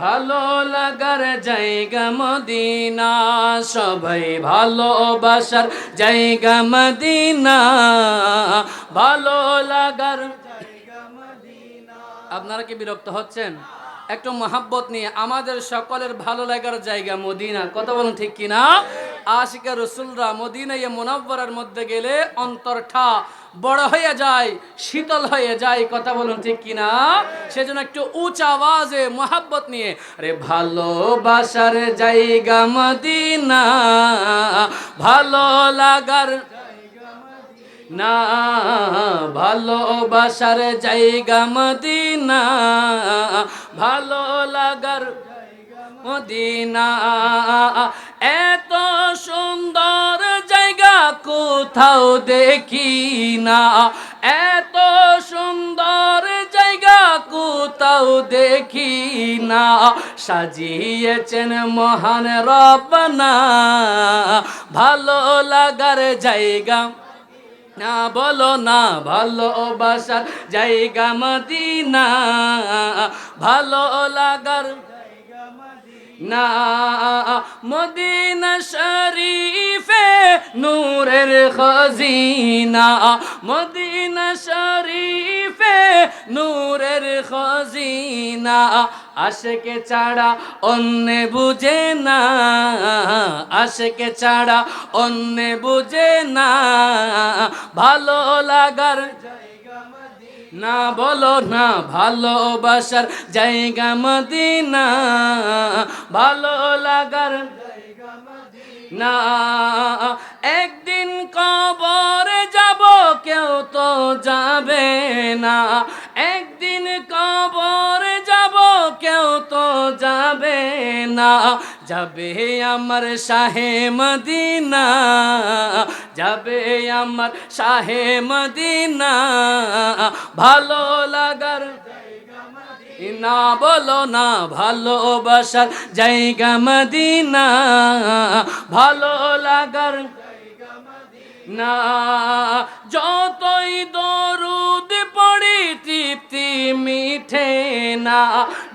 ভালো লাগার জায়গা মদিনা, সবাই ভালোবাসার জায়গা মদিনা। ভালো লাগার আপনারা কি বিরক্ত হচ্ছেন? একটু মহাব্বত নিয়ে আমাদের সকলের ভালো লাগার জায়গা মদিনা, কথা বলুন ঠিক কিনা? আশিকা রসুলরা মদিনা ইয়ে মোনাব্বরার মধ্যে গেলে অন্তরটা বড় হয়ে যায়, শীতল হয়ে যায়, কথা বলুন ঠিক কিনা? সেজন্য একটু উচ্চ আওয়াজে মহাব্বত নিয়ে, আরে ভালোবাসার জায়গা মদিনা, ভালো লাগার না, ভালোবাসার জায়গা মদিনা, ভালো লাগার মদিনা কোথাও দেখি না। এত সুন্দর জায়গা কোথাও দেখি না। সাজিয়েছেন মহান রবনা ভালো লাগার জায়গা না, বলো না ভালোবাসার জায়গা মদিনা। ভালো লাগার না, মদিনা খজিনা, মদিনা শরীফে নূরের খজিনা। আশেকে ছাড়া অন্য বুঝে না, আশেকে ছাড়া অন্য বুঝে না। ভালো লাগার না বলো না ভালোবাসার জায়গা মদিনা। ভালো লাগার না একদিন না। একদিন কবরে যাব, কেউ তো যাবে না। যাবে আমার শাহে মদিনা, যাবে আমার শাহে মদিনা। ভালো লাগার না বলো না, ভালোবাসার জায়গা মদিনা। ভালো লাগার না যতই দরুদ মিঠে না।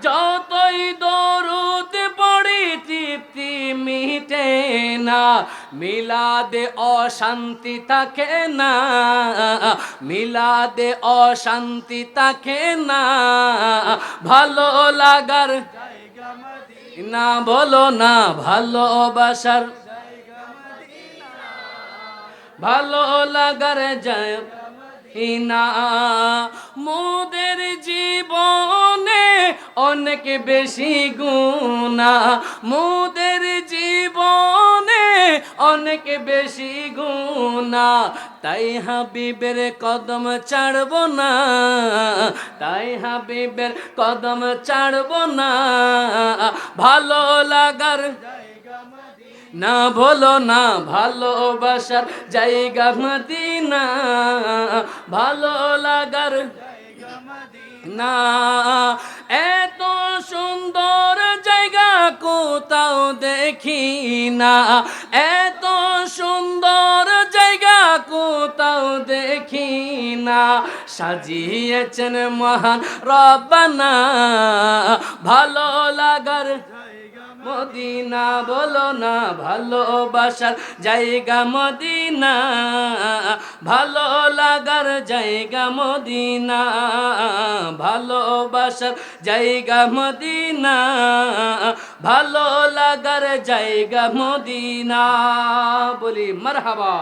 যতই দরুদ পড়ি, তৃপ্তি মিটে না। মিলাদে অশান্তি থাকে না। মিলাদে অশান্তি থাকে না। ভালো লাগার না বলো না ভালোবাসার ভালো লাগার যায় না। মোদের জীবনে অনেক বেশি গুণা মোদের জীবনে অনেক বেশি গুণা তাই হাবিবের কদম ছাড়ব না, তাই হাবিবের কদম ছাড়ব না। ভালো লাগার না বলো না ভালোবাসার জায়গা মদিনা। ভালো লাগার না, এত সুন্দর জায়গা কোথাও দেখি না। এত সুন্দর জায়গা কোথাও দেখি না। সাজিয়েছেন মহান রব্বানা, ভালো লাগার মদিনা বলো না ভালোবাসার জায়গা মদিনা। ভালো লাগার জায়গা মদিনা। ভালোবাসার জায়গা মদিনা। ভালো লাগার জায়গা মদিনা। বলি, মারহাবা।